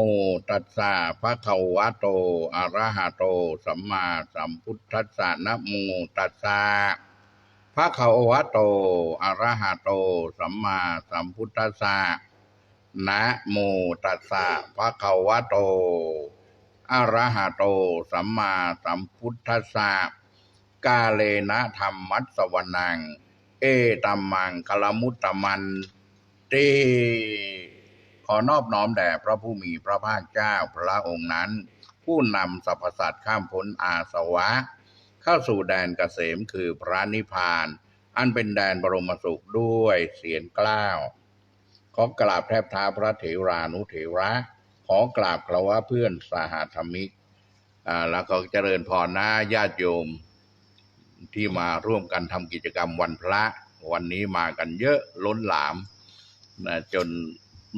โมตัสสะภะคะวะโต อะระหะโต สัมมาสัมพุทธัสสะนะโมตัสสะภะคะวะโต อะระหะโต สัมมาสัมพุทธัสสะนะโมตัสสะภะคะวะโต อะระหะโต สัมมาสัมพุทธัสสะกาเลนะธรรมัสวนัง เอตัมมังคลมุตตมันเต ขอนอบน้อมแด่พระผู้มีพระภาคเจ้าพระองค์นั้น ผู้นำสรรพสัตว์ข้ามพ้นอาสวะ เข้าสู่แดนเกษมคือพระนิพพาน อันเป็นแดนบรมสุขด้วยเสียงกล้าวขอกราบแทบเท้าพระเถรานุเถระ ขอกราบครวะเพื่อนสหธรรมิกอ่าแล้วก็เจริญพรนะญาติโยมที่มาร่วมกันทำกิจกรรมวันพระ วันนี้มากันเยอะล้นหลามนะจน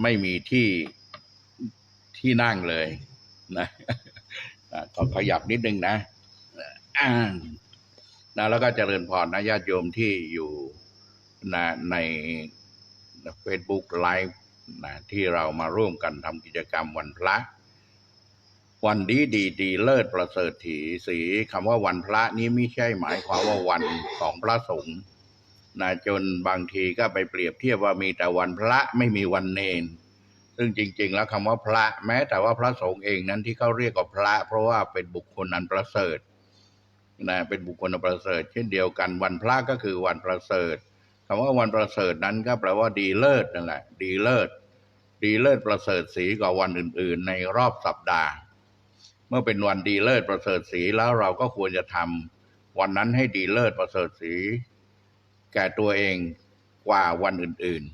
ไม่มีที่ที่นั่งเลยนะขอขยับนิดนึงนะนะแล้วก็เจริญพรนะญาติโยมที่อยู่นะใน Facebook Live นะที่เรามาร่วมกันทำกิจกรรมวันพระ วันดีดีดีเลิศประเสริฐถีสีคำว่าวันพระนี้ไม่ใช่หมายความว่าวันของพระสงฆ์ นะจนบางทีก็ไปเปรียบเทียบว่ามีแต่วันพระไม่มีวันเนน ซึ่งจริง ๆ แล้วคำว่าพระแม้แต่ว่าพระสงฆ์เองนั้นที่เขาเรียกว่าพระ เพราะว่าเป็นบุคคลอันประเสริฐนะเป็นบุคคลอันประเสริฐ เช่นเดียวกันวันพระก็คือวันประเสริฐคำว่าวันประเสริฐนั้นก็แปลว่าดีเลิศนั่นแหละดีเลิศดีเลิศประเสริฐสีกว่าวันอื่น ๆ ในรอบสัปดาห์ เมื่อเป็นวันดีเลิศประเสริฐสีแล้วเราก็ควรจะทำวันนั้นให้ดีเลิศประเสริฐสี แก่ตัวเองกว่าวันอื่น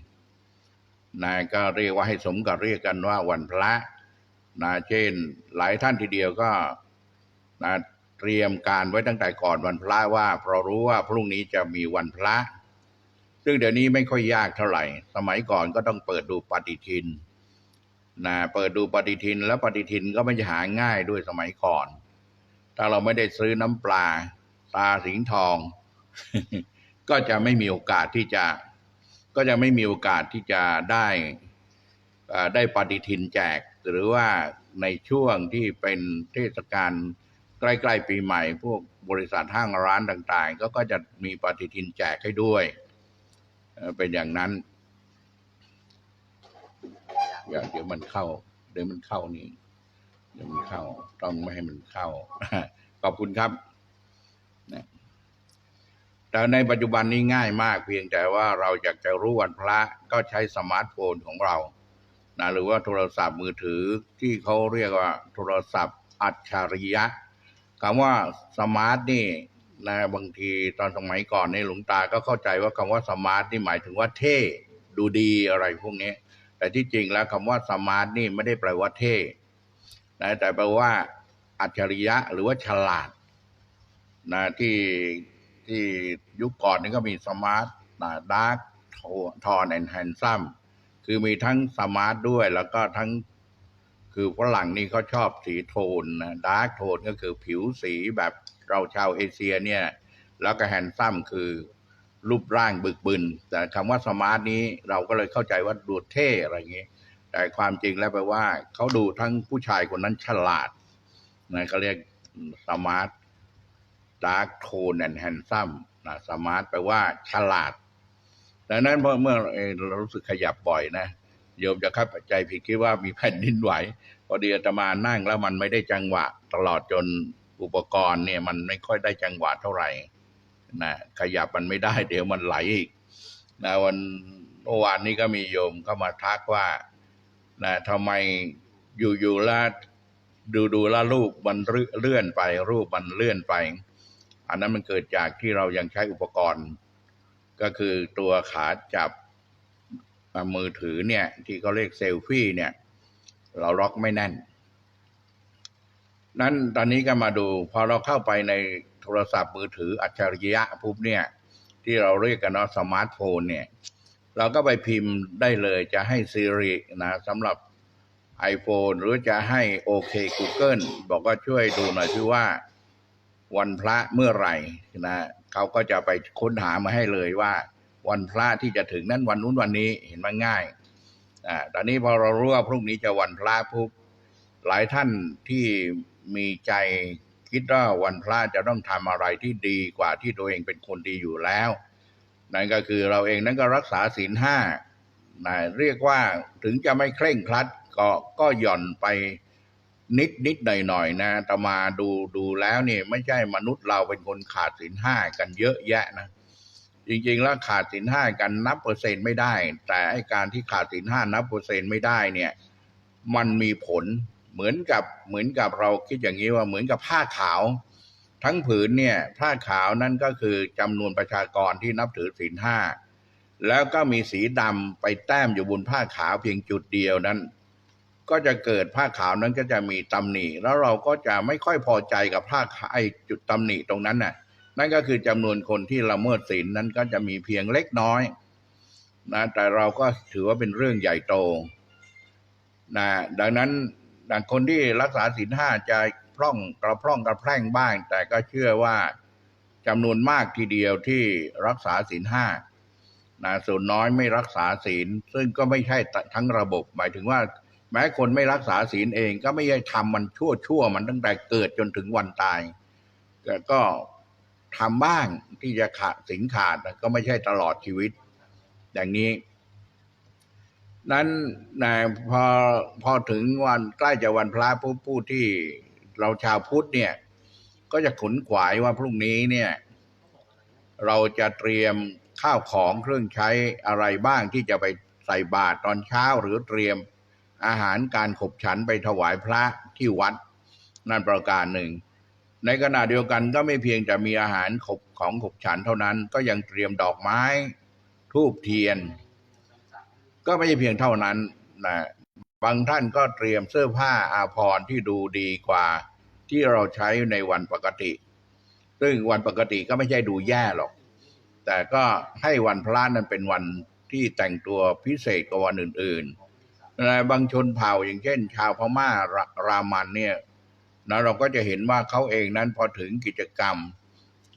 ๆนะก็เรียกว่าให้สมกับเรียกกันว่าวันพระนะเช่นหลายท่านทีเดียวก็นะเตรียมการไว้ตั้งแต่ก่อนวันพระว่าเพราะรู้ว่าพรุ่งนี้จะมีวันพระ ซึ่งเดี๋ยวนี้ไม่ค่อยยากเท่าไหร่ สมัยก่อนก็ต้องเปิดดูปฏิทินนะเปิดดูปฏิทินแล้วปฏิทินก็ไม่จะหาง่ายด้วยสมัยก่อน ถ้าเราไม่ได้ซื้อน้ำปลาตาสิงทอง ก็จะไม่มีโอกาสที่จะก็จะไม่มีโอกาสที่จะได้ได้ปฏิทินแจก หรือว่าในช่วงที่เป็นเทศกาลใกล้ๆปีใหม่ พวกบริษัทห้างร้านต่างๆ ก็ก็จะมีปฏิทินแจกให้ด้วยเอ่อเป็นอย่างนั้น อย่าเดี๋ยวมันเข้า เดี๋ยวมันเข้านี่เดี๋ยวมันเข้า ต้องไม่ให้มันเข้า ขอบคุณครับนะ แต่ในปัจจุบันนี้ง่ายมาก เพียงแต่ว่าเราอยากจะรู้วันพระก็ใช้สมาร์ทโฟนของเรานะหรือว่าโทรศัพท์มือถือที่เขาเรียกว่าโทรศัพท์อัจฉริยะคำว่าสมาร์ทนี่นะบางทีตอนสมัยก่อนในหลวงตาก็เข้าใจว่าคำว่าสมาร์ทนี่หมายถึงว่าเท่ดูดีอะไรพวกนี้ แต่ที่จริงแล้วคำว่าสมาร์ทนี่ไม่ได้แปลว่าเท่นะแต่แปลว่าอัจฉริยะหรือว่าฉลาดนะที่ ที่ยุคก่อนนี่ก็มีสมาร์ทดาร์กทอนแอนด์แฮนซัมคือมีทั้งสมาร์ทด้วยแล้วก็ทั้งคือฝรั่งนี่เขาชอบสีโทนนะดาร์กโทนก็คือผิวสีแบบเราชาวเอเชียเนี่ย แล้วก็แฮนซัมคือรูปร่างบึกบึน แต่คำว่าสมาร์ทนี้เราก็เลยเข้าใจว่าดูเท่อะไรอย่างนี้ แต่ความจริงแล้วแปลว่าเขาดูทั้งผู้ชายคนนั้นฉลาดนะเขาเรียกสมาร์ท ดาร์กโทนแอนด์แฮนซัมนะสมาร์ทแปลว่าฉลาด ดังนั้นเมื่อเมื่อเรารู้สึกขยับบ่อยนะโยมจะเข้าใจผิดคิดว่ามีแผ่นดินไหว พอดีอาตมานั่งแล้วมันไม่ได้จังหวะ ตลอดจนอุปกรณ์เนี่ย มันไม่ค่อยได้จังหวะเท่าไหร่นะขยับมันไม่ได้ เดี๋ยวมันไหลอีกนะวันเมื่อวานนี้ก็มีโยมเข้ามาทักว่านะทำไมอยู่ๆแล้วดูดูๆแล้วรูปมันเลื่อนไป รูปมันเลื่อนไป อันนั้นมันเกิดจากที่เรายังใช้อุปกรณ์ ก็คือตัวขาจับมือถือเนี่ย ที่เขาเรียกเซลฟี่เนี่ย เราล็อกไม่แน่น นั้นตอนนี้ก็มาดูพอเราเข้าไปในโทรศัพท์มือถืออัจฉริยะปุ๊บเนี่ย ที่เราเรียกกันว่าสมาร์ทโฟนเนี่ย เราก็ไปพิมพ์ได้เลยจะให้ Siri นะสำหรับ iPhone หรือจะให้โอเค Google บอกว่าช่วยดูหน่อยที่ว่า วันพระเมื่อไหร่นะเขาก็จะไปค้นหามาให้เลยว่า วันพระที่จะถึงนั้นวันนู้นวันนี้เห็นมันง่ายอ่าตอนนี้พอเรารู้ว่าพรุ่งนี้จะวันพระปุ๊บหลายท่านที่มีใจคิดว่าวันพระจะต้องทำอะไรที่ดีกว่าที่ตัวเองเป็นคนดีอยู่แล้ว นั่นก็คือเราเองนั้นก็รักษาศีลห้านะเรียกว่าถึงจะไม่เคร่งครัดก็ก็หย่อนไป นิดนิดหน่อยหน่อยๆนะแต่มาดูดูแล้วนี่ไม่ใช่มนุษย์เราเป็นคนขาดศีลห้ากันเยอะแยะนะจริงๆแล้วขาดศีลห้ากันนับเปอร์เซ็นต์ไม่ได้ แต่ไอการที่ขาดศีลห้านับเปอร์เซ็นต์ไม่ได้เนี่ย มันมีผลเหมือนกับเหมือนกับเราคิดอย่างนี้ว่าเหมือนกับผ้าขาว ทั้งผืนเนี่ยผ้าขาวนั่นก็คือจำนวนประชากรที่นับถือศีลห้าแล้วก็มีสีดำไปแต้มอยู่บนผ้าขาวเพียงจุดเดียวนั้น ก็จะเกิดผ้าขาวนั้นก็จะมีตำหนิแล้วเราก็จะไม่ค่อยพอใจกับผ้าไอ้จุดตำหนิตรงนั้นน่ะ นั่นก็คือจำนวนคนที่ละเมิดศีลนั้นก็จะมีเพียงเล็กน้อยนะแต่เราก็ถือว่าเป็นเรื่องใหญ่โตนะดังนั้นดังคนที่รักษาศีลห้าจะพร่องกระพร่องกระแพร่งบ้าง แต่ก็เชื่อว่าจำนวนมากทีเดียวที่รักษาศีลห้านะส่วนน้อยไม่รักษาศีล ซึ่งก็ไม่ใช่ทั้งระบบ หมายถึงว่า ม้คนไม่รักษาศีลเองก็ไม่ใช่ทำมันชั่วชั่วมันตั้งแต่เกิดจนถึงวันตาย แต่ก็ทำบ้างที่จะขาดสินขาดก็ไม่ใช่ตลอดชีวิต อย่างนี้ นั้นนะพอพอถึงวันใกล้จะวันพระผู้ผู้ที่เราชาวพุทธเนี่ย ก็จะขนขวายว่าพรุ่งนี้เนี่ย เราจะเตรียมข้าวของเครื่องใช้อะไรบ้างที่จะไปใส่บาตรตอนเช้าหรือเตรียม อาหารการขบฉันไปถวายพระที่วัด นั่นประการหนึ่ง ในขณะเดียวกันก็ไม่เพียงแต่มีอาหารขบของขบฉันเท่านั้นก็ยังเตรียมดอกไม้ทูบเทียน ก็ไม่ใช่เพียงเท่านั้นนะบางท่านก็เตรียมเสื้อผ้าอาภรณ์ที่ดูดีกว่าที่เราใช้ในวันปกติ ซึ่งวันปกติก็ไม่ใช่ดูแย่หรอก แต่ก็ให้วันพระนั้นเป็นวันที่แต่งตัวพิเศษกว่าวันอื่น ๆ ในบางชนเผ่าอย่างเช่น ชาวพม่ารารามันเนี่ยนะเราก็จะเห็นว่าเขาเองนั้นพอถึงกิจกรรม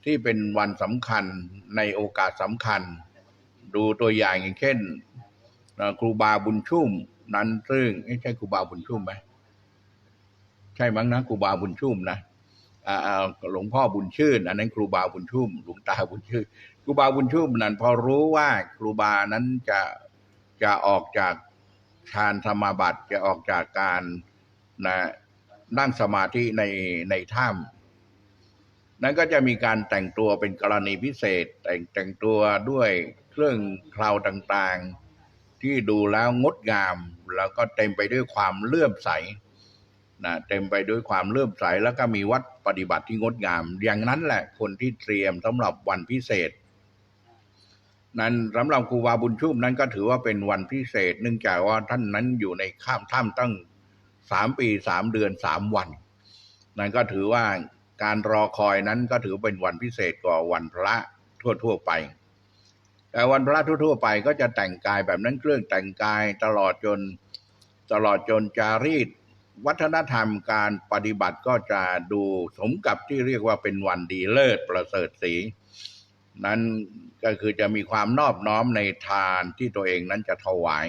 ที่เป็นวันสำคัญในโอกาสสำคัญ ดูตัวอย่างอย่างเช่นครูบาบุญชุ่มนั้นซึ่งเอ๊ะใช่ครูบาบุญชุ่มไหมใช่มั้งนะครูบาบุญชุ่มนะอ่าหลวงพ่อบุญชื่น อันนั้นครูบาบุญชุ่ม หลวงตาบุญชื่นครูบาบุญชุ่มนั้นพอรู้ว่าครูบานั้นจะจะออกจาก ฌานสมาบัติจะออกจากการนะนั่งสมาธิในในถ้ำนั้นก็จะมีการแต่งตัวเป็นกรณีพิเศษ แต่งแต่งตัวด้วยเครื่องคราวต่างๆ ที่ดูแล้วงดงาม แล้วก็เต็มไปด้วยความเลื่อมใสนะเต็มไปด้วยความเลื่อมใสแล้วก็มีวัดปฏิบัติที่งดงาม อย่างนั้นแหละคนที่เตรียมสำหรับวันพิเศษ นั้นสำหรับครูบาบุญชุ่มนั้นก็ถือว่าเป็นวันพิเศษ เนื่องจากว่าท่านนั้นอยู่ในข้ามถ้ำตั้งสามปีสามเดือนสามวัน นั่นก็ถือว่าการรอคอยนั้นก็ถือเป็นวันพิเศษกว่าวันพระทั่วๆไป แต่วันพระทั่วๆไปก็จะแต่งกายแบบนั้นเครื่องแต่งกายตลอดจนตลอดจนจารีต วัฒนธรรมการปฏิบัติก็จะดูสมกับที่เรียกว่าเป็นวันดีเลิศประเสริฐสี นั้นก็คือจะมีความนอบน้อมในทานที่ตัวเองนั้นจะถวาย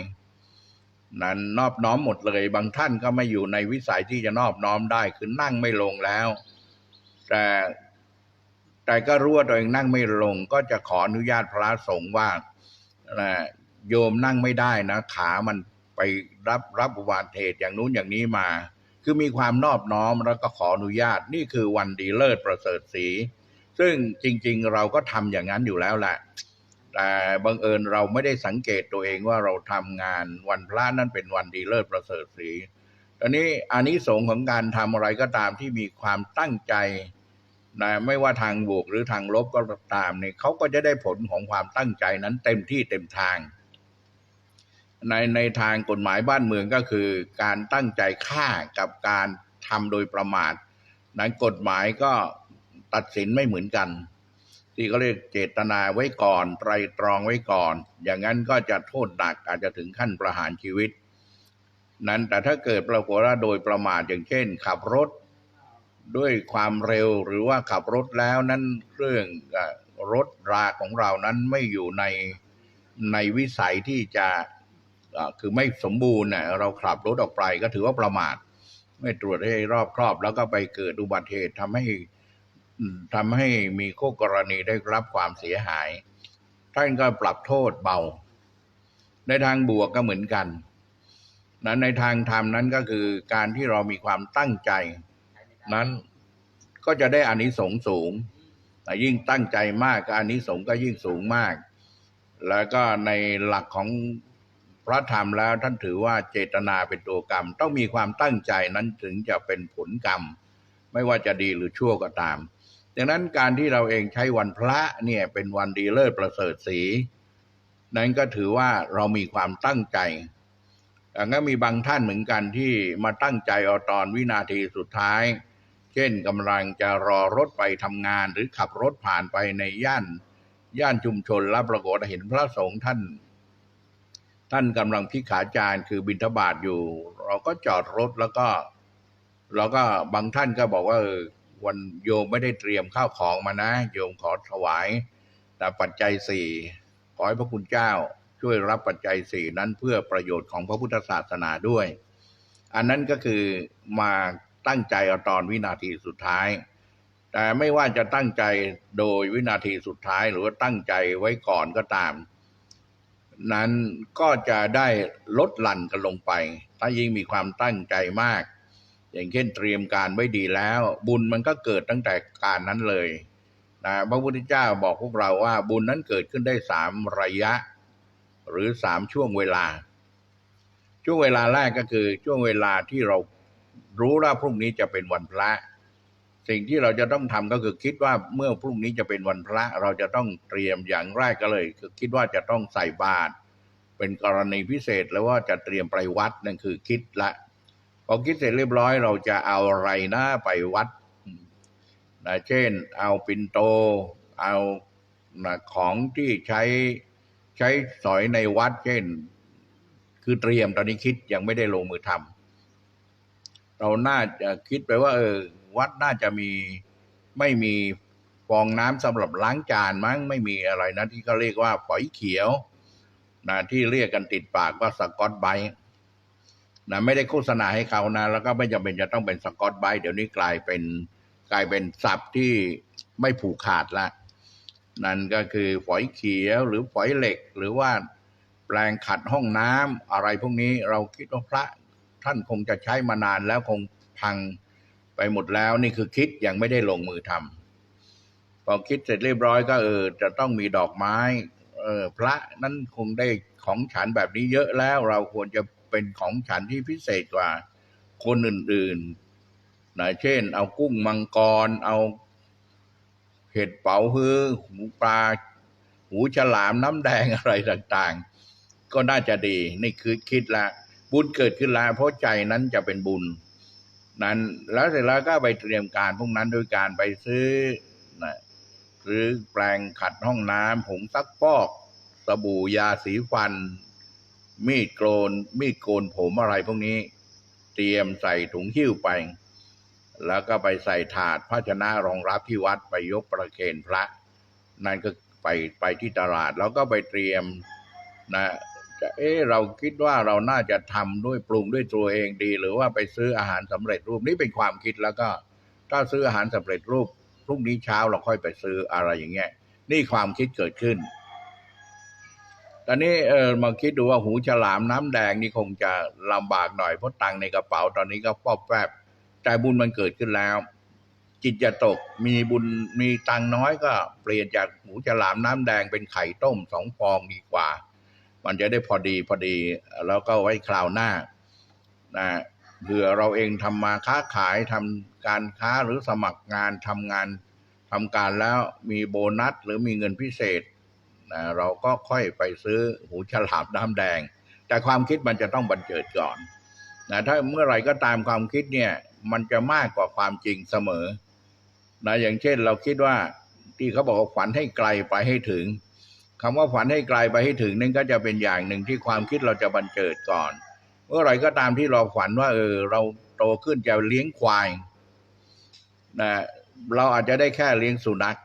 นั้นนอบน้อมหมดเลย บางท่านก็ไม่อยู่ในวิสัยที่จะนอบน้อมได้คือนั่งไม่ลงแล้ว แต่แต่ก็รู้ว่าตัวเองนั่งไม่ลง ก็จะขออนุญาตพระสงฆ์ว่าโยมนั่งไม่ได้นะ ขามันไปรับรับอุบัติเหตุอย่างนู้นอย่างนี้มา คือมีความนอบน้อมแล้วก็ขออนุญาตนี่คือวันดีเลิศประเสริฐสี ซึ่งจริง ๆ เราก็ทำอย่างนั้นอยู่แล้วแหละแต่บังเอิญเราไม่ได้สังเกตตัวเองว่าเราทำงานวันพระนั้นเป็นวันดีเลิศประเสริฐสีตอนนี้อานิสงส์ของการทำอะไรก็ตามที่มีความตั้งใจนะไม่ว่าทางบวกหรือทางลบก็ตามเนี่ยเขาก็จะได้ผลของความตั้งใจนั้นเต็มที่เต็มทาง ในในทางกฎหมายบ้านเมืองก็คือ การตั้งใจฆ่ากับการทำโดยประมาทนั้นกฎหมายก็ ตัดสินไม่เหมือนกัน ที่เขาเรียกเจตนาไว้ก่อนไตรตรองไว้ก่อน อย่างนั้นก็จะโทษหนักอาจจะถึงขั้นประหารชีวิต นั้นแต่ถ้าเกิดปรากฏว่าโดยประมาทอย่างเช่น ขับรถด้วยความเร็วหรือว่าขับรถแล้วนั้นเครื่องรถราของเรานั้นไม่อยู่ในในวิสัยที่จะคือไม่สมบูรณ์น่ะเราขับรถออกไปก็ถือว่าประมาท ไม่ตรวจให้รอบครอบ แล้วก็ไปเกิดอุบัติเหตุทำให้ ทำให้มีคู่กรณีได้รับความเสียหาย ท่านก็ปรับโทษเบา ในทางบวกก็เหมือนกันนะในทางธรรมนั้นก็คือการที่เรามีความตั้งใจ นั้นก็จะได้อานิสงส์สูงแต่ยิ่งตั้งใจมากก็อานิสงส์ก็ยิ่งสูงมาก แล้วก็ในหลักของพระธรรมแล้วท่านถือว่าเจตนาเป็นตัวกรรม ต้องมีความตั้งใจนั้นถึงจะเป็นผลกรรม ไม่ว่าจะดีหรือชั่วก็ตาม ดังนั้นการที่เราเองใช้วันพระเนี่ยเป็นวันดีเลิศประเสริฐสีนั้นก็ถือว่าเรามีความตั้งใจแต่ก็มีบางท่านเหมือนกันที่มาตั้งใจเอาตอนวินาทีสุดท้าย เช่นกำลังจะรอรถไปทำงานหรือขับรถผ่านไปในย่าน ย่านชุมชนแล้วปรากฏเห็นพระสงฆ์ท่าน ท่านกำลังพิขาจารย์คือบิณฑบาตอยู่ เราก็จอดรถแล้วก็เราก็บางท่านก็บอกว่า วันโยมไม่ได้เตรียมข้าวของมานะ โยมขอถวายแต่ปัจจัยสี่ขอให้พระคุณเจ้าช่วยรับปัจจัยสี่นั้นเพื่อประโยชน์ของพระพุทธศาสนาด้วย อันนั้นก็คือมาตั้งใจเอาตอนวินาทีสุดท้าย แต่ไม่ว่าจะตั้งใจโดยวินาทีสุดท้ายหรือว่าตั้งใจไว้ก่อนก็ตาม นั้นก็จะได้ลดหลั่นกันลงไป ถ้ายิ่งมีความตั้งใจมาก อย่างเช่นเตรียมการไว้ดีแล้ว บุญมันก็เกิดตั้งแต่การนั้นเลยนะพระพุทธเจ้าบอกพวกเราว่าบุญนั้นเกิดขึ้นได้สามระยะ หรือสามช่วงเวลา ช่วงเวลาแรกก็คือช่วงเวลาที่เรารู้ว่าพรุ่งนี้จะเป็นวันพระ สิ่งที่เราจะต้องทำก็คือคิดว่าเมื่อพรุ่งนี้จะเป็นวันพระ เราจะต้องเตรียมอย่างแรกก็เลย คือคิดว่าจะต้องใส่บาตรเป็นกรณีพิเศษแล้วว่าจะเตรียมไปวัดนั่นคือคิดละ พอคิดเสร็จเรียบร้อยเราจะเอาอะไรนะไปวัดนะเช่น เอาปิ่นโต เอานะของที่ใช้ใช้สอยในวัด เช่น คือเตรียมตอนนี้คิดยังไม่ได้ลงมือทำเราน่าจะคิดไปว่า เออ วัดน่าจะมีไม่มีฟองน้ำสำหรับล้างจานมั้งไม่มีอะไรนะที่เขาเรียกว่าฝอยเขียวนะที่เรียกกันติดปากว่าสกอตไบ นะไม่ได้โฆษณาให้เขานะ แล้วก็ไม่จำเป็นจะต้องเป็นสกอตไบเดี๋ยวนี้กลายเป็นกลายเป็นศัพท์ที่ไม่ผูกขาดละ นั่นก็คือฝอยเขียวหรือฝอยเหล็ก หรือว่าแปลงขัดห้องน้ำอะไรพวกนี้เราคิดว่าพระ ท่านคงจะใช้มานานแล้วคงพังไปหมดแล้วนี่คือคิดยังไม่ได้ลงมือทำพอคิดเสร็จเรียบร้อยก็เออจะต้องมีดอกไม้ เออ พระนั้นคงได้ของฉันแบบนี้เยอะแล้วเราควรจะ เป็นของฉันที่พิเศษกว่าคนอื่นๆนะเช่น เอากุ้งมังกร เอาเห็ดเป๋าฮือหูปลา หูฉลามน้ำแดงอะไรต่างๆ ก็น่าจะดี นี่คือคิดละ บุญเกิดขึ้นแล้วเพราะใจนั้นจะเป็นบุญ นั้น แล้วเสร็จแล้วก็ไปเตรียมการพวกนั้นโดยการไปซื้อนะซื้อแปลงขัดห้องน้ำผงซักฟอกสบู่ยาสีฟัน มีดโกนมีดโกนผมอะไรพวกนี้ เตรียมใส่ถุงหิ้วไป แล้วก็ไปใส่ถาดภาชนะรองรับที่วัดไปยกประเคนพระ นั่นก็ไปไปที่ตลาด แล้วก็ไปเตรียมนะจะเออเราคิดว่าเราน่าจะทำด้วยปรุงด้วยตัวเองดี หรือว่าไปซื้ออาหารสำเร็จรูปนี่เป็นความคิดแล้วก็ ถ้าซื้ออาหารสำเร็จรูปพรุ่งนี้เช้าเราค่อยไปซื้ออะไรอย่างเงี้ยนี่ความคิดเกิดขึ้น ตอนนี้เออมาคิดดูว่าหูฉลามน้ำแดงนี่คงจะลำบากหน่อยเพราะตังในกระเป๋าตอนนี้ก็ปอบแปบแต่บุญมันเกิดขึ้นแล้ว จิตจะตกมีบุญมีตังน้อยก็ เปลี่ยนจากหูฉลามน้ำแดงเป็นไข่ต้มสองฟองดีกว่า มันจะได้พอดีพอดี แล้วก็ไว้คราวหน้านะเผื่อเราเองทำมาค้าขายทำการค้าหรือสมัครงานทำงานทำการแล้วมีโบนัสหรือมีเงินพิเศษ นะเราก็ค่อยไปซื้อหูฉลามน้ำแดง แต่ความคิดมันจะต้องบันเจิดก่อนนะถ้าเมื่อไรก็ตามความคิดเนี่ยมันจะมากกว่าความจริงเสมอนะอย่างเช่นเราคิดว่าที่เขาบอกฝันให้ไกลไปให้ถึงคำว่าฝันให้ไกลไปให้ถึงนั่นก็จะเป็นอย่างหนึ่งที่ความคิดเราจะบันเจิดก่อน เมื่อไรก็ตามที่เราฝันว่า เออ เราโตขึ้นจะเลี้ยงควายนะเราอาจจะได้แค่เลี้ยงสุนัข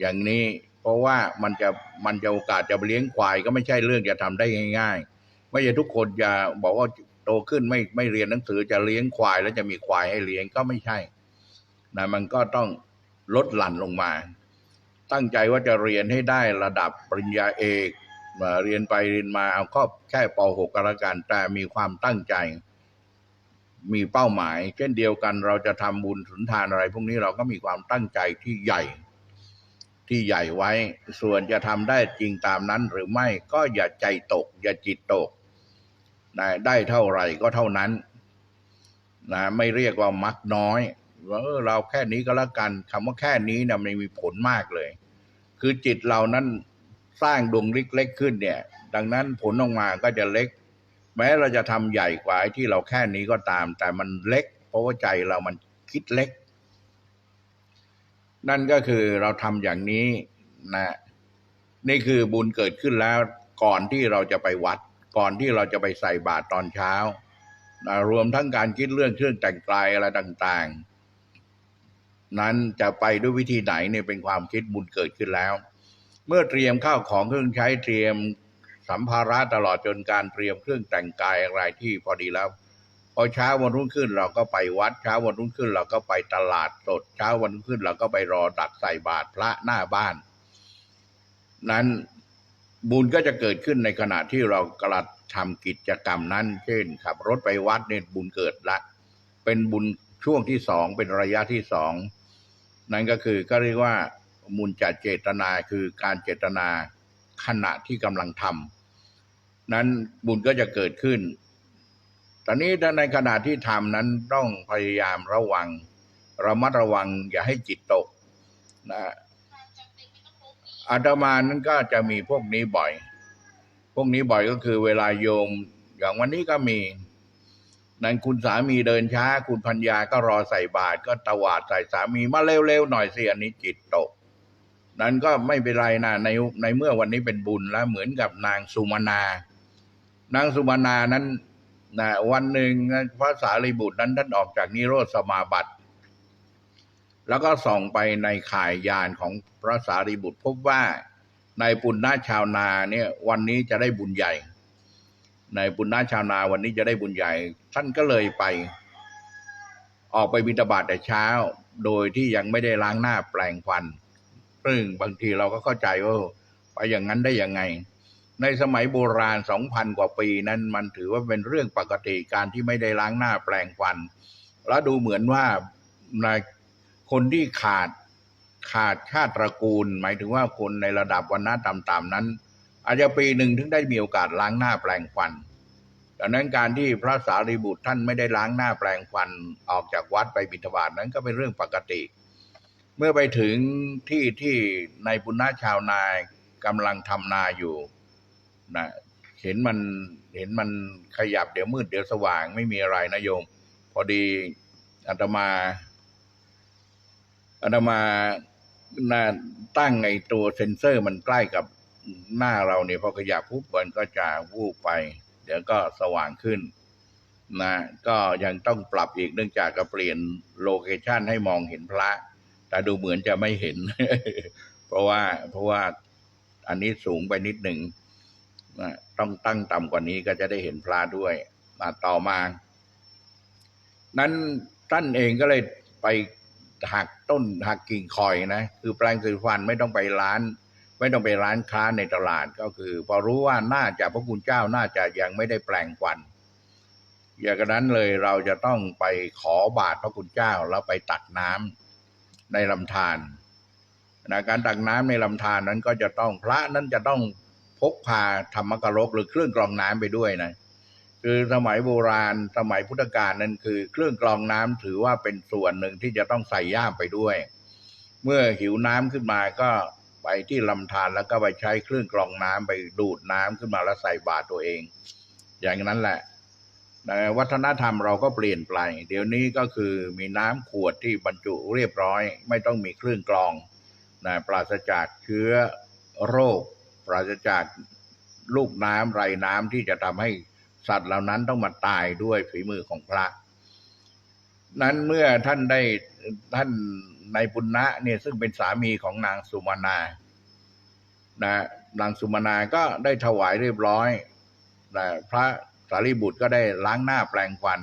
อย่างนี้ เพราะว่ามันจะมันจะโอกาสจะเลี้ยงควายก็ไม่ใช่เรื่องจะทำได้ง่าย ๆ ไม่ใช่ทุกคนจะบอกว่าโตขึ้นไม่ไม่เรียนหนังสือจะเลี้ยงควายแล้วจะมีควายให้เลี้ยงก็ไม่ใช่นะมันก็ต้องลดหลั่นลงมา ตั้งใจว่าจะเรียนให้ได้ระดับปริญญาเอกมาเรียนไปเรียนมาเอาก็แค่ป .6 ก็แล้วกันแต่มีความตั้งใจ มีเป้าหมาย เช่นเดียวกันเราจะทำบุญสุนทานอะไร พวกนี้เราก็มีความตั้งใจที่ใหญ่ ที่ใหญ่ไว้ ส่วนจะทำได้จริงตามนั้นหรือไม่ก็อย่าใจตก อย่าจิตตกนะได้เท่าไหร่ก็เท่านั้นนะไม่เรียกว่ามักน้อยว่าเออเราแค่นี้ก็แล้วกันคำว่าแค่นี้นะมันมีผลมากเลย คือจิตเรานั้นสร้างดวงเล็กๆขึ้นเนี่ย ดังนั้นผลออกมาก็จะเล็ก แม้เราจะทำใหญ่กว่าที่เราแค่นี้ก็ตาม แต่มันเล็ก เพราะว่าใจเรามันคิดเล็ก นั่นก็คือเราทำอย่างนี้นะนี่คือบุญเกิดขึ้นแล้วก่อนที่เราจะไปวัด ก่อนที่เราจะไปใส่บาตรตอนเช้านะรวมทั้งการคิดเรื่องเครื่องแต่งกายอะไรต่างๆ นั้นจะไปด้วยวิธีไหนเนี่ยเป็นความคิดบุญเกิดขึ้นแล้ว เมื่อเตรียมข้าวของเครื่องใช้เตรียมสัมภาระตลอดจนการเตรียมเครื่องแต่งกายอะไรที่พอดีแล้ว พอเช้าวันรุ่งขึ้นเราก็ไปวัดเช้าวันรุ่งขึ้น เราก็ไปตลาดสดเช้าวันรุ่งขึ้น เราก็ไปรอดักใส่บาตรพระหน้าบ้าน นั้นบุญก็จะเกิดขึ้นในขณะที่เรากระทำกิจกรรมนั้น เช่นขับรถไปวัดเนี่ยบุญเกิดละ เป็นบุญช่วงที่สองเป็นระยะที่สองนั่นก็คือก็เรียกว่ามุญจัดเจตนาคือการเจตนาขณะที่กำลังทำนั้นบุญก็จะเกิดขึ้น ตอนนี้ในขณะที่ทำนั้นต้องพยายามระวัง ระมัดระวังอย่าให้จิตตกนะอาตมานั้นก็จะมีพวกนี้บ่อย พวกนี้บ่อยก็คือเวลาโยม อย่างวันนี้ก็มี นั้นคุณสามีเดินช้า คุณพัญญาก็รอใส่บาตรก็ตวาดใส่สามีมาเร็วๆหน่อยสิอันนี้จิตตก นั้นก็ไม่เป็นไรนะในในเมื่อวันนี้เป็นบุญแล้วเหมือนกับนางสุมาณานางสุมาณานั้น นะวันหนึ่งพระสารีบุตรนั้นท่านออกจากนิโรธสมาบัติ แล้วก็ส่องไปในข่ายยานของพระสารีบุตรพบว่าในปุณณชาวนาเนี่ยวันนี้จะได้บุญใหญ่ ในปุณณชาวนาวันนี้จะได้บุญใหญ่ ท่านก็เลยไป ออกไปบิณฑบาตแต่เช้า โดยที่ยังไม่ได้ล้างหน้าแปลงฟัน ซึ่งบางทีเราก็เข้าใจว่าไปอย่างนั้นได้ยังไง ในสมัยโบราณสองพันกว่าปีนั้นมันถือว่าเป็นเรื่องปกติการที่ไม่ได้ล้างหน้าแปลงฟัน แล้วดูเหมือนว่าในคนที่ขาดขาดชาติตระกูล หมายถึงว่าคนในระดับวันณะต่ำๆนั้น อาจจะปีหนึ่งถึงได้มีโอกาสล้างหน้าแปลงฟันดังนั้นการที่พระสารีบุตรท่านไม่ได้ล้างหน้าแปลงฟันออกจากวัดไปบิณฑบาตนั้นก็เป็นเรื่องปกติ เมื่อไปถึงที่ที่ในปุณณชาวนายกำลังทำนาอยู่ นะเห็นมันเห็นมันขยับเดี๋ยวมืดเดี๋ยวสว่าง ไม่มีอะไรนะโยม พอดีอาตมาอาตมาน่าตั้งไอตัวเซ็นเซอร์มันใกล้กับหน้าเราเนี่ยพอขยับปุ๊บมันก็จะวูบไป เดี๋ยวก็สว่างขึ้นนะก็ยังต้องปรับอีกเนื่องจากก็เปลี่ยนโลเคชันให้มองเห็นพระ แต่ดูเหมือนจะไม่เห็น เพราะว่าเพราะว่าอันนี้สูงไปนิดหนึ่ง ต้องตั้งต่ำกว่านี้ก็จะได้เห็นพระด้วยมาต่อมา นั้นท่านเองก็เลยไปหักต้นหักกิ่งคอยนะคือแปลงสีฟันไม่ต้องไปร้าน ไม่ต้องไปร้านค้าในตลาดก็คือ พอรู้ว่าน่าจะพระคุณเจ้าน่าจะยังไม่ได้แปลงฟัน อย่างนั้นเลยเราจะต้องไปขอบาทพระคุณเจ้าแล้วไปตักน้ำในลำธารนะการตักน้ำในลำธารนั้นก็จะต้องพระนั้นจะต้อง กพาธรรมกรกหรือเครื่องกรองน้ำไปด้วยนะคือสมัยโบราณสมัยพุทธกาลนั้นคือ เครื่องกรองน้ำถือว่าเป็นส่วนหนึ่งที่จะต้องใส่ย่ามไปด้วย เมื่อหิวน้ำขึ้นมาก็ไปที่ลำธารแล้วก็ไปใช้เครื่องกรองน้ำไปดูดน้ำขึ้นมาแล้วใส่บาตรตัวเอง อย่างนั้นแหละแต่วัฒนธรรมเราก็เปลี่ยนไปเดี๋ยวนี้ก็คือมีน้ำขวดที่บรรจุเรียบร้อย ไม่ต้องมีเครื่องกรองนะปราศจากเชื้อโรค ปราศจากลูกน้ำไรน้ำที่จะทำให้สัตว์เหล่านั้นต้องมาตายด้วยฝีมือของพระ นั้นเมื่อท่านได้ท่านในปุณณะเนี่ยซึ่งเป็นสามีของนางสุมาณานะนางสุมาณาก็ได้ถวายเรียบร้อยนะพระสารีบุตรก็ได้ล้างหน้าแปลงฟัน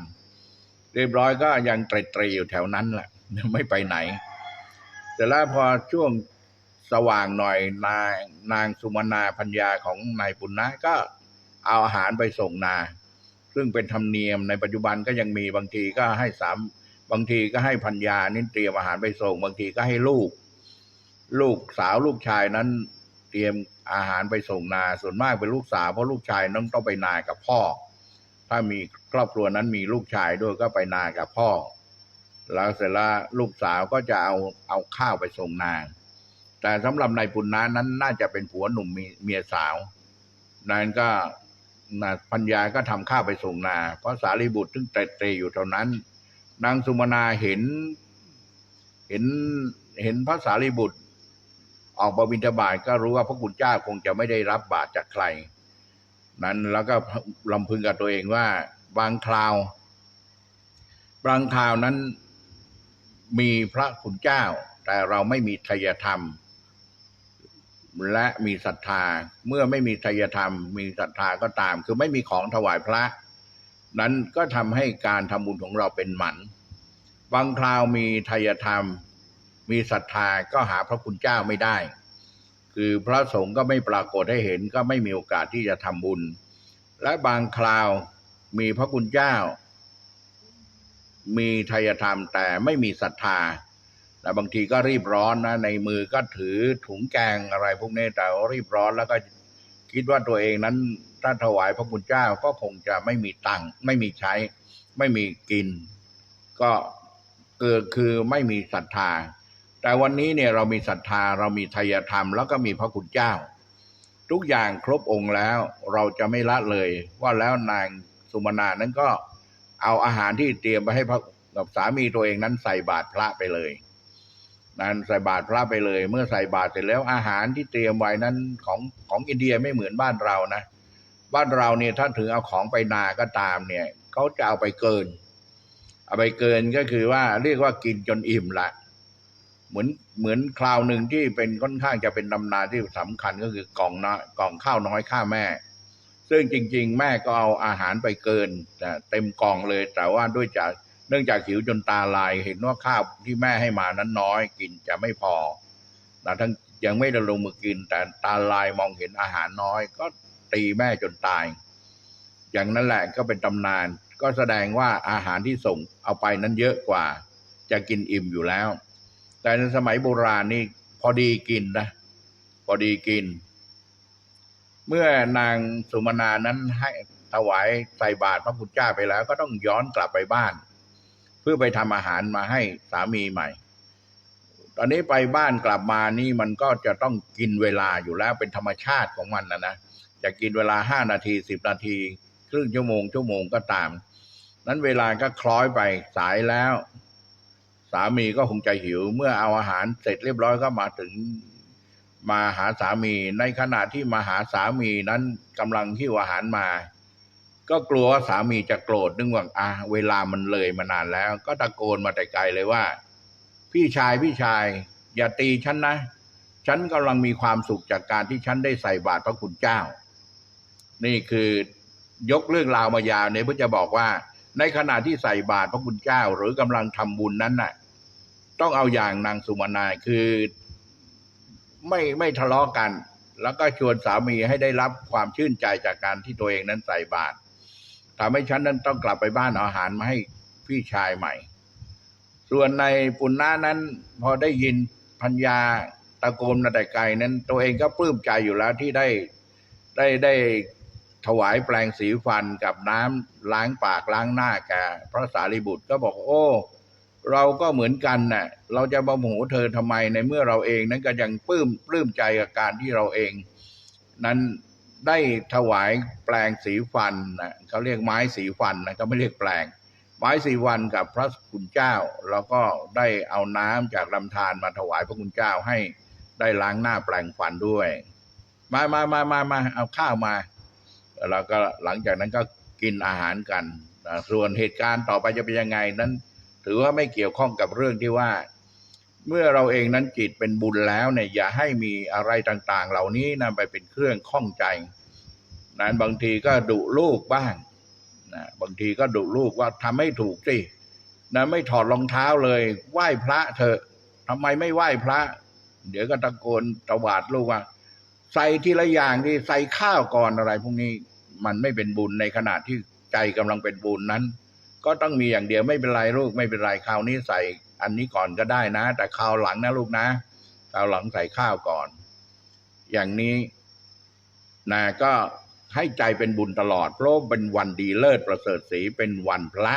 เรียบร้อยก็ยังเตรตรอยู่แถวนั้นแหละไม่ไปไหน แต่แล้วพอช่วง สว่างหน่อยนางนางสุมาณาพัญญาของนายปุณณะก็เอาอาหารไปส่งนา ซึ่งเป็นธรรมเนียมในปัจจุบันก็ยังมีบางทีก็ให้สามบางทีก็ให้พัญญานี่เตรียมอาหารไปส่ง บางทีก็ให้ลูก ลูกสาวลูกชายนั้น เตรียมอาหารไปส่งนา ส่วนมากเป็นลูกสาวเพราะลูกชายน้องต้องไปนากับพ่อ ถ้ามีครอบครัวนั้นมีลูกชายด้วยก็ไปนากับพ่อ แล้วเสร็จแล้วลูกสาวก็จะเอาเอาข้าวไปส่งนาง แต่สำหรับนายปุณณานั้นน่าจะเป็นผัวหนุ่มมีเมียสาว นั้นก็นาพัญญาก็ทำข้าวไปส่งนา เพราะสารีบุตรซึ่งเตะอยู่เท่านั้น นางสุมาณาเห็น เห็นเห็นพระสารีบุตร ออกมาบิณฑบาตก็รู้ว่าพระคุณเจ้าคงจะไม่ได้รับบาตรจากใคร นั้นแล้วก็ลำพึงกับตัวเองว่า บางคราว บางคราวนั้นมีพระคุณเจ้า แต่เราไม่มีทายธรรม และมีศรัทธา เมื่อไม่มีทายธรรม มีศรัทธาก็ตาม คือไม่มีของถวายพระ นั้นก็ทำให้การทำบุญของเราเป็นหมันบางคราวมีทายธรรม มีศรัทธาก็หาพระคุณเจ้าไม่ได้ คือพระสงฆ์ก็ไม่ปรากฏให้เห็นก็ไม่มีโอกาสที่จะทำบุญ และบางคราวมีพระคุณเจ้า มีทายธรรมแต่ไม่มีศรัทธา แต่บางทีก็รีบร้อนนะในมือก็ถือถุงแกงอะไร พวกนี้แต่รีบร้อนแล้วก็คิดว่าตัวเองนั้นถ้าถวายพระคุณเจ้าก็คงจะไม่มีตังค์ไม่มีใช้ ไม่มีกิน ก็เกิดคือไม่มีศรัทธา แต่วันนี้เนี่ยเรามีศรัทธาเรามีทายธรรม แล้วก็มีพระคุณเจ้า ทุกอย่างครบองค์แล้วเราจะไม่ละเลย ว่าแล้วนางสุมาณานั้นก็เอาอาหารที่เตรียมไปให้พระกับสามีตัวเองนั้นใส่บาตรพระไปเลย นั้นใส่บาตรพระไปเลย เมื่อใส่บาตรเสร็จแล้วอาหารที่เตรียมไว้นั้นของของอินเดียไม่เหมือนบ้านเรานะ บ้านเราเนี่ยถ้าถึงเอาของไปนาก็ตามเนี่ยเขาจะเอาไปเกิน เอาไปเกินก็คือว่าเรียกว่ากินจนอิ่มละ เหมือนเหมือนคราวหนึ่งที่เป็นค่อนข้างจะเป็นตำนานที่สำคัญก็คือกล่องน้อยกล่องข้าวน้อยข้าแม่ ซึ่งจริง ๆ แม่ก็เอาอาหารไปเกินเต็มกล่องเลยแต่ว่าด้วยจาก เนื่องจากหิวจนตาลายเห็นว่าข้าวที่แม่ให้มานั้นน้อยกินจะไม่พอนะทั้งยังไม่ได้ลงมือกิน แต่ตาลายมองเห็นอาหารน้อย ก็ตีแม่จนตาย อย่างนั้นแหละก็เป็นตำนาน ก็แสดงว่าอาหารที่ส่งเอาไปนั้นเยอะกว่า จะกินอิ่มอยู่แล้ว แต่ในสมัยโบราณนี่พอดีกินนะพอดีกิน เมื่อนางสุมาณานั้นให้ถวายใส่บาตรพระพุทธเจ้าไปแล้ว ก็ต้องย้อนกลับไปบ้าน เพื่อไปทำอาหารมาให้สามีใหม่ ตอนนี้ไปบ้านกลับมานี่มันก็จะต้องกินเวลาอยู่แล้วเป็นธรรมชาติของมันนะนะจะกินเวลาห้านาทีสิบนาที ครึ่งชั่วโมงชั่วโมงก็ตาม นั้นเวลาก็คล้อยไปสายแล้ว สามีก็คงจะหิว เมื่อเอาอาหารเสร็จเรียบร้อยก็มาถึงมาหาสามี ในขณะที่มาหาสามีนั้นกำลังหิ้วอาหารมา ก็กลัวว่าสามีจะโกรธนึกว่าอะเวลามันเลยมานานแล้ว ก็ตะโกนมาแต่ไกลเลยว่า พี่ชายพี่ชาย อย่าตีฉันนะ ฉันกำลังมีความสุขจากการที่ฉันได้ใส่บาตรพระคุณเจ้า นี่คือยกเรื่องราวมายาวเนี่ยเพื่อจะบอกว่า ในขณะที่ใส่บาตรพระคุณเจ้า หรือกำลังทำบุญนั้นน่ะ ต้องเอาอย่างนางสุมาณาคือไม่ไม่ทะเลาะกัน แล้วก็ชวนสามีให้ได้รับความชื่นใจจากการที่ตัวเองนั้นใส่บาตร ทำให้ฉันนั้นต้องกลับไปบ้านอาหารมาให้พี่ชายใหม่ ส่วนในปุณณะนั้น พอได้ยินพัญญาตะโกนมาแต่ไกลนั้น ตัวเองก็ปลื้มใจอยู่แล้วที่ได้ได้ได้ถวายแปลงสีฟันกับน้ำล้างปากล้างหน้าแกพระสารีบุตรก็บอกโอ้เราก็เหมือนกันน่ะ เราจะมาโมโหเธอทำไมในเมื่อเราเองนั้นก็ยังปลื้มปลื้มใจกับการที่เราเอง นั้น ได้ถวายแปลงสีฟันนะเขาเรียกไม้สีฟันนะเขาไม่เรียกแปลง ไม้สีฟันกับพระคุณเจ้า แล้วก็ได้เอาน้ำจากลำธารมาถวายพระคุณเจ้าให้ได้ล้างหน้าแปลงฟันด้วย มามามามามาเอาข้าวมาแล้วก็หลังจากนั้นก็กินอาหารกัน ส่วนเหตุการณ์ต่อไปจะเป็นยังไงนั้น ถือว่าไม่เกี่ยวข้องกับเรื่องที่ว่า เมื่อเราเองนั้นจิตเป็นบุญแล้วเนี่ยอย่าให้มีอะไรต่าง ๆ เหล่านี้นำไปเป็นเครื่องข้องใจ นั้นบางทีก็ดุลูกบ้างนะบางทีก็ดุลูกว่าทำให้ถูกสินะไม่ถอดรองเท้าเลยไหว้พระเถอะทำไมไม่ไหว้พระ เดี๋ยวก็ตะโกนตวาดลูกว่า ใส่ทีละอย่างที่ใส่ข้าวก่อนอะไรพวกนี้มันไม่เป็นบุญในขณะที่ใจกำลังเป็นบุญนั้น ก็ต้องมีอย่างเดียวไม่เป็นไรลูกไม่เป็นไรคราวนี้ใส่ อันนี้ก่อนก็ได้นะ แต่คราวหลังนะลูกนะคราวหลังใส่ข้าวก่อน อย่างนี้นะก็ให้ใจเป็นบุญตลอด เพราะเป็นวันดีเลิศประเสริฐสีเป็นวันพระ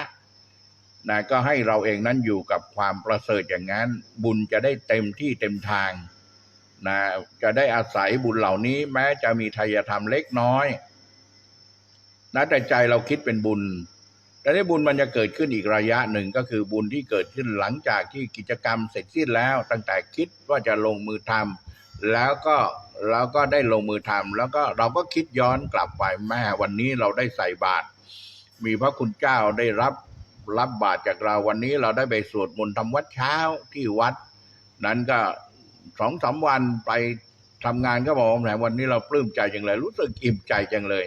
นะก็ให้เราเองนั้นอยู่กับความประเสริฐอย่างนั้น บุญจะได้เต็มที่เต็มทางนะจะได้อาศัยบุญเหล่านี้ แม้จะมีทายธรรมเล็กน้อยนะแต่ใจเราคิดเป็นบุญ แต่ได้บุญมันจะเกิดขึ้นอีกระยะหนึ่งก็คือบุญที่เกิดขึ้นหลังจากที่กิจกรรมเสร็จสิ้นแล้ว ตั้งแต่คิดว่าจะลงมือทำแล้วก็แล้วก็ได้ลงมือทำแล้วก็เราก็คิดย้อนกลับไปแม่วันนี้เราได้ใส่บาตรมีพระคุณเจ้าได้รับรับบาตรจากเราวันนี้เราได้ไปสวดมนต์ทำวัดเช้าที่วัด นั้นก็สองสามวันไปทำงานก็บอกว่าแหมวันนี้เราปลื้มใจจังเลย รู้สึกอิ่มใจจังเลย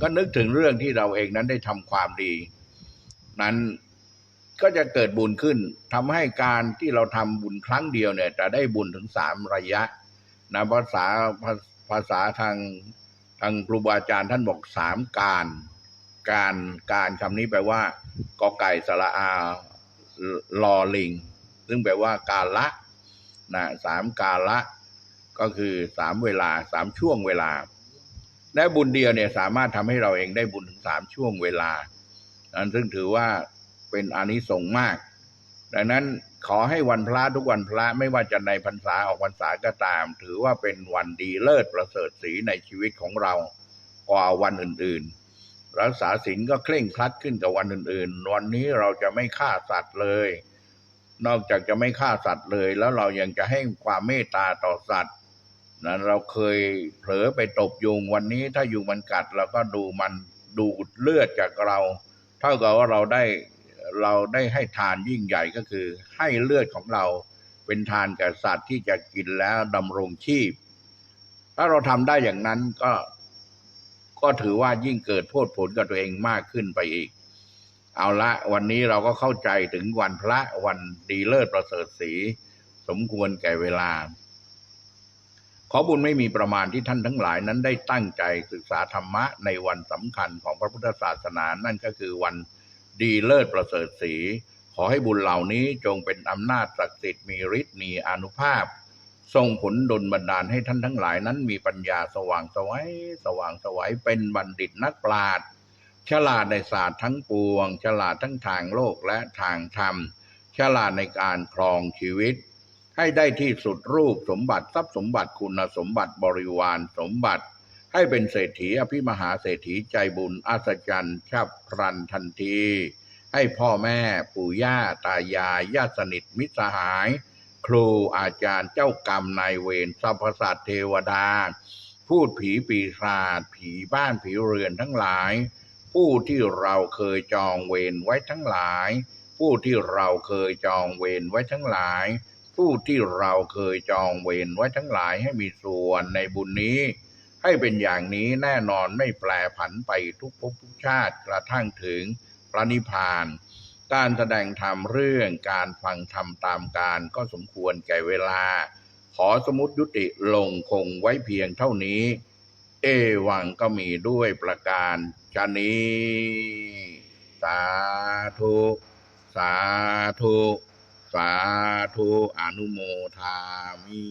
ก็นึกถึงเรื่องที่เราเองนั้นได้ทำความดี นั้น ก็จะเกิดบุญขึ้นทำให้การที่เราทำบุญครั้งเดียวเนี่ย จะได้บุญถึงสามระยะนะภาษาภาษาทางทางครูบาอาจารย์ท่านบอกสามการ การการคำนี้แปลว่ากอไก่สระอาลอลิง ซึ่งแปลว่าการละนะสามการละ ก็คือสามเวลาสามช่วงเวลา และบุญเดียวเนี่ยสามารถทำให้เราเองได้บุญถึงสามช่วงเวลา นั้นซึ่งถือว่าเป็นอานิสงส์มาก ดังนั้นขอให้วันพระทุกวันพระไม่ว่าจะในพรรษาออกพรรษาก็ตาม ถือว่าเป็นวันดีเลิศประเสริฐสีในชีวิตของเรากว่าวันอื่น ๆ รักษาศีลก็เคร่งครัดขึ้นกับวันอื่น ๆ วันนี้เราจะไม่ฆ่าสัตว์เลย นอกจากจะไม่ฆ่าสัตว์เลย แล้วเรายังจะให้ความเมตตาต่อสัตว์นั้นเราเคยเผลอไปตบยุงวันนี้ถ้ายุงมันกัดเราก็ดูมันดูดเลือดจากเรา เท่ากับว่าเราได้เราได้ให้ทานยิ่งใหญ่ก็คือ ให้เลือดของเราเป็นทานแก่สัตว์ที่จะกินแล้วดำรงชีพ ถ้าเราทำได้อย่างนั้นก็ก็ถือว่ายิ่งเกิดโทษผลกับตัวเองมากขึ้นไปอีก เอาละวันนี้เราก็เข้าใจถึงวันพระวันดีเลิศประเสริฐสีสมควรแก่เวลา ขอบุญไม่มีประมาณที่ท่านทั้งหลายนั้นได้ตั้งใจศึกษาธรรมะในวันสำคัญของพระพุทธศาสนานั่นก็คือวันดีเลิศประเสริฐสี ขอให้บุญเหล่านี้จงเป็นอำนาจศักดิ์สิทธิ์มีฤทธิ์มีอนุภาพส่งผลดลบันดาลให้ท่านทั้งหลายนั้นมีปัญญาสว่างสวัยสว่างสวัยเป็นบัณฑิตนักปราชญ์ฉลาดในศาสตร์ทั้งปวง ฉลาดทั้งทางโลกและทางธรรม ฉลาดในการครองชีวิต ให้ได้ที่สุดรูปสมบัติทรัพย์สมบัติคุณสมบัติบริวารสมบัติ ให้เป็นเศรษฐีอภิมหาเศรษฐีใจบุญอัศจรรย์ชับพลันทันที ให้พ่อแม่ปู่ย่าตายายญาติสนิทมิตรสหาย ครูอาจารย์เจ้ากรรมนายเวรสรรพสัตว์เทวดา พูดผีปีศาจผีบ้านผีเรือนทั้งหลาย ผู้ที่เราเคยจองเวรไว้ทั้งหลาย ผู้ที่เราเคยจองเวรไว้ทั้งหลาย ผู้ที่เราเคยจองเวรไว้ทั้งหลายให้มีส่วนในบุญนี้ ให้เป็นอย่างนี้แน่นอนไม่แปรผันไปทุกภพทุกชาติกระทั่งถึงพระนิพพาน การแสดงธรรมเรื่องการฟังธรรมตามการก็สมควรแก่เวลา ขอสมุติยุติลงคงไว้เพียงเท่านี้ เอวังก็มีด้วยประการชนี้ สาธุ สาธุ สาธุอนุโมทามิ